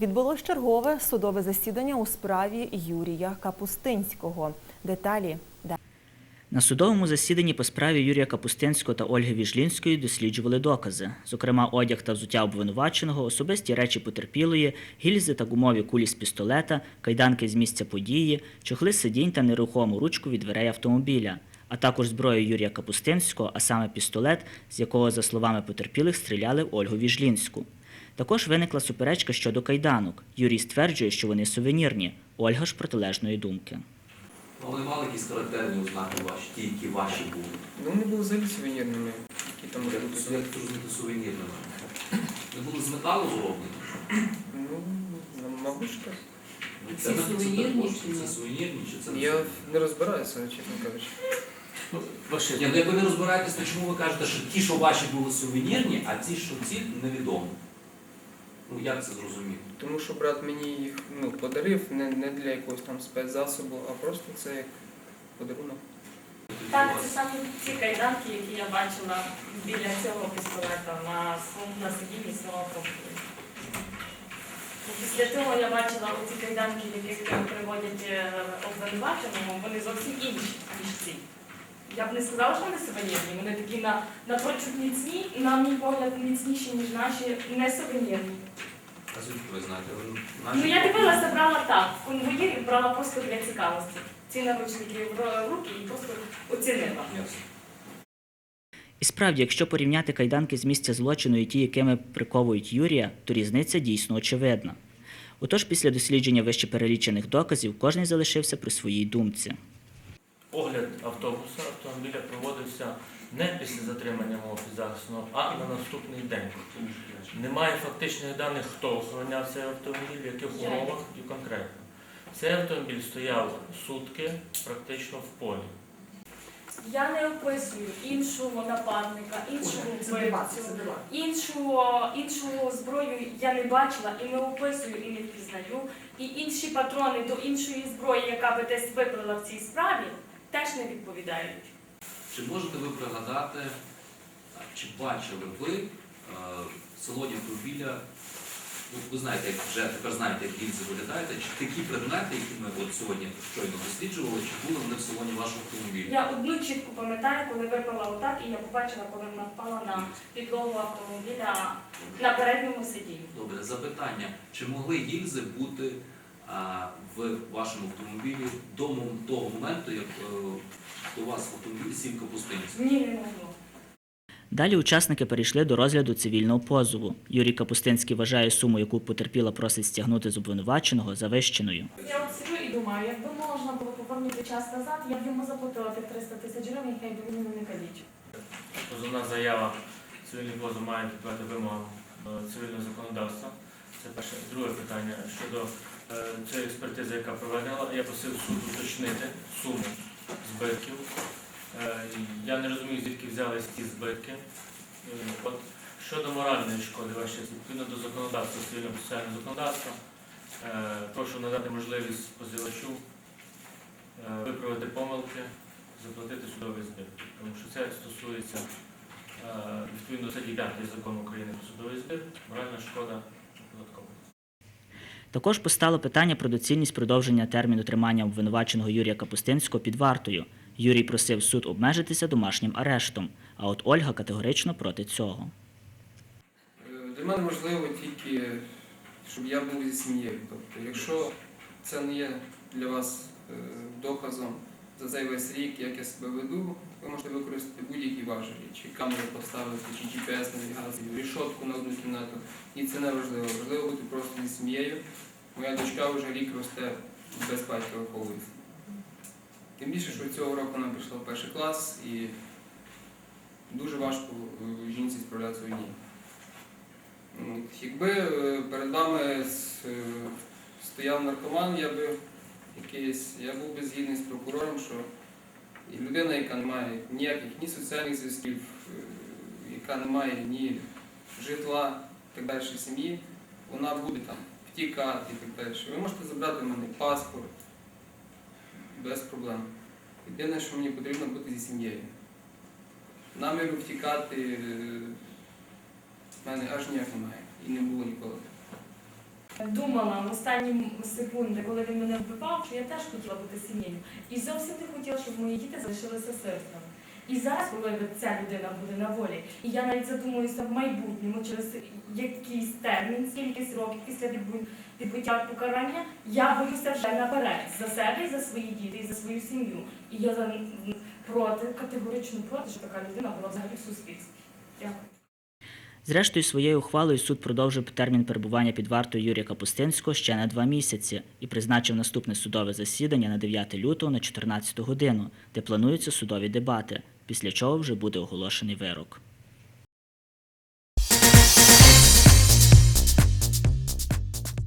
Відбулось чергове судове засідання у справі Юрія Капустинського. Деталі далі. На судовому засіданні по справі Юрія Капустинського та Ольги Віжлінської досліджували докази, зокрема одяг та взуття обвинуваченого, особисті речі потерпілої, гільзи та гумові кулі з пістолета, кайданки з місця події, чохли сидінь та нерухому ручку від дверей автомобіля, а також зброю Юрія Капустинського, а саме пістолет, з якого, за словами потерпілих, стріляли Ольгу Віжлінську. Також виникла суперечка щодо кайданок. Юрій стверджує, що вони сувенірні, Ольга ж протилежної думки. Ну, вони мали якісь характерні ознаки ваші, ті, які ваші були. Ну, вони були взагалі сувенірними, які там Як це це сувенірними? Вони були з металу зроблені? Ну, мабуть, що так. Ну, Це не- сувенірні чи? Це сувенірні чи це не Я не розбираюся, чесно кажучи. Ні, ну як ви не розбираєтесь, то чому ви кажете, що ті, що ваші були сувенірні, а ті, що ці, невідомо? Ну як це зрозуміти? Тому що брат мені їх ну, подарив не, не для якогось там спецзасобу, а просто це як подарунок. Так, це саме ці кайданки, які я бачила біля цього пістолета на на сидінні свого автомобіля. Після того я бачила оці кайданки, яких приводять е, обвинуваченому, вони зовсім інші, ніж ці. Я б не сказала, що вони сувенірні. Вони такі на, напрочуд міцні, на мій погляд, міцніші, ніж наші, не сувенірні. А звідки ви знаєте? Ви Ну я дивилася, брала так, в конвоїрі брала просто для цікавості. Ці наручники в руки і просто оцінила. Ясно. І справді, якщо порівняти кайданки з місця злочину і ті, якими приковують Юрія, то різниця дійсно очевидна. Отож, після дослідження вище перелічених доказів, кожен залишився при своїй думці. Огляд автобуса автомобіля проводився не після затримання мого підзахисного, а на наступний день. Немає фактичних даних, хто охороняв цей автомобіль, в яких умовах і конкретно. Цей автомобіль стояв сутки практично в полі. Я не описую іншого нападника, іншого вбивцю, іншу, іншу зброю я не бачила і не описую і не впізнаю. І інші патрони до іншої зброї, яка би десь виплила в цій справі, теж не відповідають. Чи можете ви пригадати, чи бачили ви в салоні автомобіля, ну, ви знаєте, як вже тепер знаєте, як гільзи виглядають, чи такі предмети, які ми от сьогодні щойно досліджували, чи були вони в салоні вашого автомобіля? Я одну чітко пам'ятаю, коли випила отак, і я побачила, коли вона впала на підлогу автомобіля на передньому сидінні. Добре, запитання. Чи могли гільзи бути в вашому автомобілі до того моменту, як е, до вас в автомобілі сів капустинець? Ні, не могло. Далі учасники перейшли до розгляду цивільного позову. Юрій Капустинський вважає суму, яку потерпіла, просить стягнути з обвинуваченого завищеною. Я от сиджу і думаю, якби можна було повернути час назад, я б йому заплатила тих 300 тисяч гривень, хай би він не калічив. Позовна заява цивільний позов має відповідати вимогам е, цивільного законодавства. Це перше. Друге питання щодо е, цієї експертизи, яка проведена, я просив суд уточнити суму збитків. Е, Я не розумію, звідки взялись ті збитки. Е, От щодо моральної шкоди, ваше відповідно до законодавства, цивільного соціального законодавства, прошу надати можливість позивачу виправити помилки, заплатити судовий збір. Тому що це стосується відповідно статті 5 закону України про судовий збір, моральна шкода податкова. Також постало питання про доцільність продовження терміну тримання обвинуваченого Юрія Капустинського під вартою. Юрій просив суд обмежитися домашнім арештом, а от Ольга категорично проти цього. Для мене важливо тільки, щоб я був зі сім'єю. Тобто, якщо це не є для вас е, доказом за цей весь рік, як я себе веду, ви можете використати будь-які важелі, чи камеру поставити, чи GPS-навігацію, рішотку на одну кімнату. І це не важливо. Важливо бути просто зі сім'єю. Моя дочка вже рік росте без батька виховується. Тим більше, що цього року вона прийшла перший клас і дуже важко е, жінці справлятися одній. Якби е, перед вами е, стояв наркоман, я би якийсь, я був би згідний з прокурором, що людина, яка не має ніяких ні соціальних зв'язків, е, яка не має ні житла так далі сім'ї, вона буде там втікати і так далі. Ви можете забрати в мене паспорт без проблем. Єдине, що мені потрібно бути зі сім'єю. Наміру втікати е, в мене аж ніяк немає. І не було ніколи. Думала в останні секунди, коли він мене вбивав, що я теж хотіла бути сім'єю. І зовсім не хотіла, щоб мої діти залишилися сиротами. І зараз, коли ця людина буде на волі, і я навіть задумуюся в майбутньому через якийсь термін, скількись років після відбу- відбуття покарання, я боюся вже наперед за себе за свої діти, і за свою сім'ю. І я проти, категорично проти, що така людина була взагалі в суспільстві. Дякую. Зрештою, своєю ухвалою суд продовжив термін перебування під вартою Юрія Капустинського ще на два місяці і призначив наступне судове засідання на 9 лютого на 14 годину, де плануються судові дебати, після чого вже буде оголошений вирок.